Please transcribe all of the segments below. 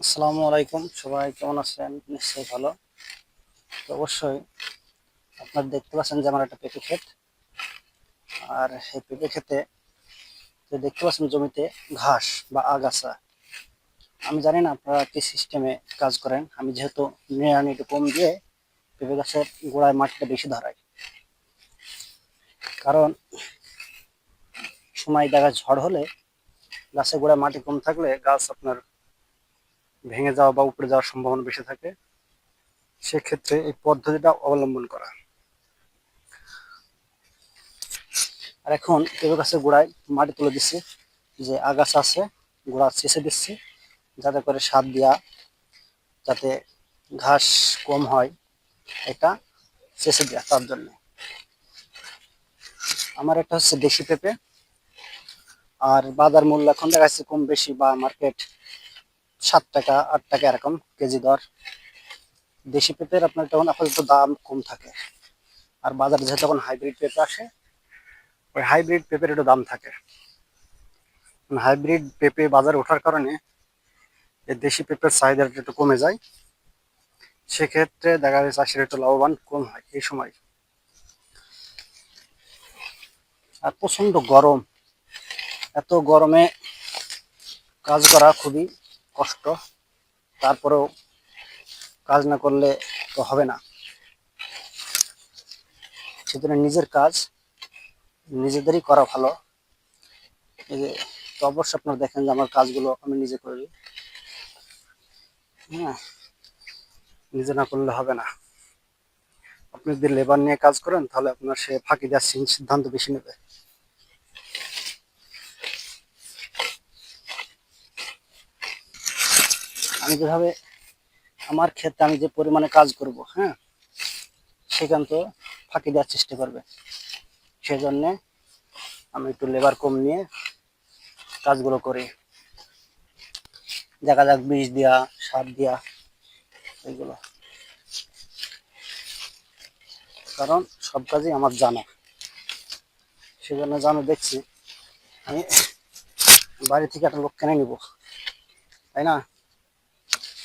আসসালামু আলাইকুম। সবাই কেমন আছেন? নিশ্চয়ই ভালো। তো অবশ্যই আপনারা দেখতে পাচ্ছেন যে আমার একটা পেঁপে ক্ষেত। আর সেই পেঁপে ক্ষেতে যে দেখতে পাচ্ছেন জমিতে ঘাস বা আগাছা। আমি জানি না আপনারা কি সিস্টেমে কাজ করেন। আমি যেহেতু নিড়ানি একটু কম দিয়ে পেঁপে গাছের গোড়ায় মাটিটা বেশি ধরাই। কারণ সময় দেখা ঝড় হলে গাছের গোড়ায় মাটি কম থাকলে গাছ আপনার ভেঙে যাওয়া বা উপরে যাওয়ার সম্ভাবনা বেশি থাকে, সেক্ষেত্রে এই পদ্ধতিটা অবলম্বন করা। আর এখন পেঁপে গাছের গোড়ায় মাটি তুলে দিচ্ছি, যে আগাছা আছে গোড়া চেষে দিচ্ছি, যাতে করে সার দেওয়া যাতে ঘাস কম হয়, এটা চেষে দেওয়া তার জন্য। আমার একটা হচ্ছে দেশি পেঁপে, আর বাজার মূল্য এখন দেখা যাচ্ছে কম বেশি বা মার্কেট সাত টাকা, আট টাকা এরকম কেজি দর। দেশি পেঁপের আপনার তখন আপাতত দাম কম থাকে, আর বাজারে যেহেতু তখন হাইব্রিড পেঁপে আসে, ওই হাইব্রিড পেঁপের একটু দাম থাকে। হাইব্রিড পেঁপে বাজারে ওঠার কারণে এই দেশি পেঁপের চাহিদাটা একটু কমে যায়। সেক্ষেত্রে দেখা যায় চাষির একটু লাভবান কম হয় এই সময়। আর প্রচণ্ড গরম। এত গরমে কাজ করা খুবই কষ্ট, তারপরেও কাজ না করলে তো হবে না। সেজন্য নিজের কাজ নিজেদেরই করা ভালো। এই যে, তো অবশ্যই আপনারা দেখেন যে আমার কাজগুলো আমি নিজে করি। হ্যাঁ নিজে না করলে হবে না। আপনি যদি লেবার নিয়ে কাজ করেন, তাহলে আপনার সে ফাঁকি দেওয়ার সিদ্ধান্ত বেশি নেবে। আমি যেভাবে আমার ক্ষেত্রে আমি যে পরিমাণে কাজ করব হ্যাঁ সেখান তো ফাঁকি দেওয়ার চেষ্টা করবে। সেজন্য আমি একটু লেবার কম নিয়ে কাজগুলো করি। দেখা যাক বীজ দেওয়া সার দেওয়া এগুলো। কারণ সব কাজই আমার জানা। সেজন্য জানো দেখছি, আমি বাড়ি থেকে একটা লোক কিনে নিব, তাই না?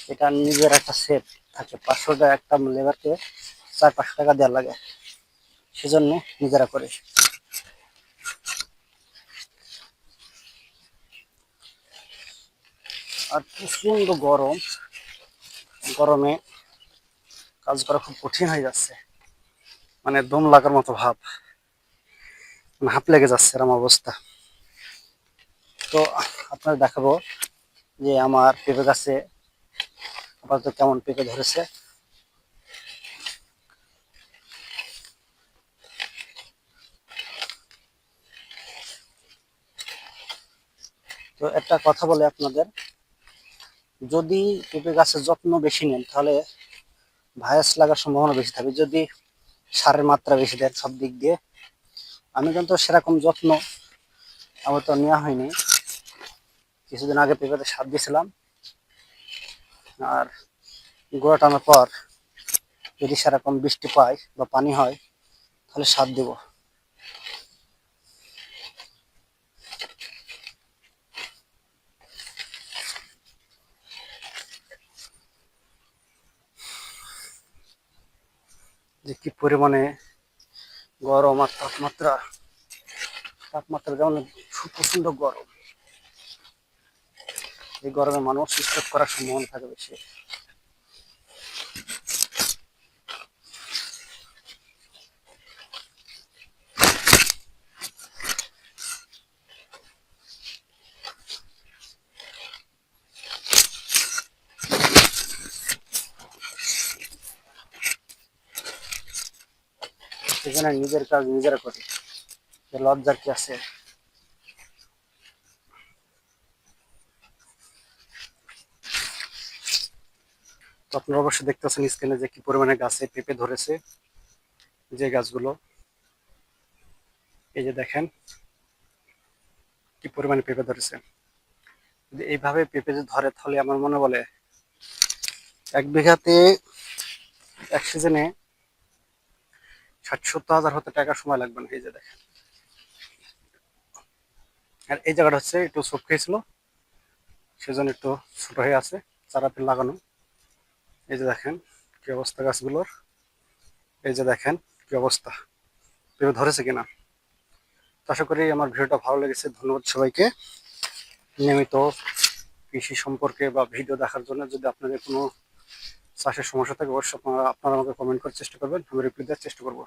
এটা নিজের একটা সেট থাকে। পাঁচশো টাকা একটা লেবারকে চার পাঁচশো টাকা দেওয়া লাগে। সেজন্য নিজেরা করে। আর প্রচণ্ড গরম। গরমে কাজ করা খুব কঠিন হয়ে যাচ্ছে। মানে দম লাগার মতো ভাব। মানে হাঁপ লেগে যাচ্ছে এরম অবস্থা। তো আপনার দেখাবো যে আমার পেঁপে গাছে আপাতত কেমন পেঁপে ধরেছে? তো একটা কথা বলে আপনাদের। যদি পেঁপে গাছের যত্ন বেশি নেন, তাহলে ভাইরাস লাগার সম্ভাবনা বেশি থাকবে যদি সারের মাত্রা বেশি দেন সব দিক দিয়ে, আমি কিন্তু সেরকম যত্ন আমার তো নেওয়া হয়নি। কিছুদিন আগে পেঁপেতে সার দিয়েছিলাম। আর গোড়া টানার পর যদি সেরকম বৃষ্টি পায় বা পানি হয়, তাহলে সার দেব। যে কি পরিমাণে গরম আর তাপমাত্রা তাপমাত্রা যেমন প্রচণ্ড গরম। এই গরমে মানুষ স্ট্রোক করার সম্ভাবনা থাকে বেশি। সেখানে নিজের কাজ নিজেরা করে। লজ্জার কি আছে? আপনারা অবশ্যই দেখতেছেন স্ক্রিনে যে কি পরিমাণে গাছে পেঁপে ধরেছে যে গাছগুলো। এই যে দেখেন কি পরিমাণে পেঁপে ধরেছে। যদি এইভাবে পেঁপে যদি ধরে, তাহলে আমার মনে বলে এক বিঘাতে এক সিজনে ষাট সত্তর হাজার হতে টাকা সময় লাগবে না। এই যে দেখেন। আর এই জায়গাটা হচ্ছে একটু ছোট খেয়েছিল সেজন্য একটু ছোট হয়ে আছে চারা লাগানো। এই যে দেখেন কি অবস্থা গাছগুলোর? এই যে দেখেন কি অবস্থা। পেঁপে ধরেছে কিনা? আশা করি আমার ভিডিওটা ভালো লেগেছে। ধন্যবাদ সবাইকে। নিয়মিত কৃষি সম্পর্কে বা ভিডিও দেখার জন্য যদি আপনাদের কোনো চাষের সমস্যা থাকে, অবশ্যই আপনারা আপনারা আমাকে কমেন্ট করার চেষ্টা করবেন। আমি রিপ্লাই দেওয়ার চেষ্টা করব।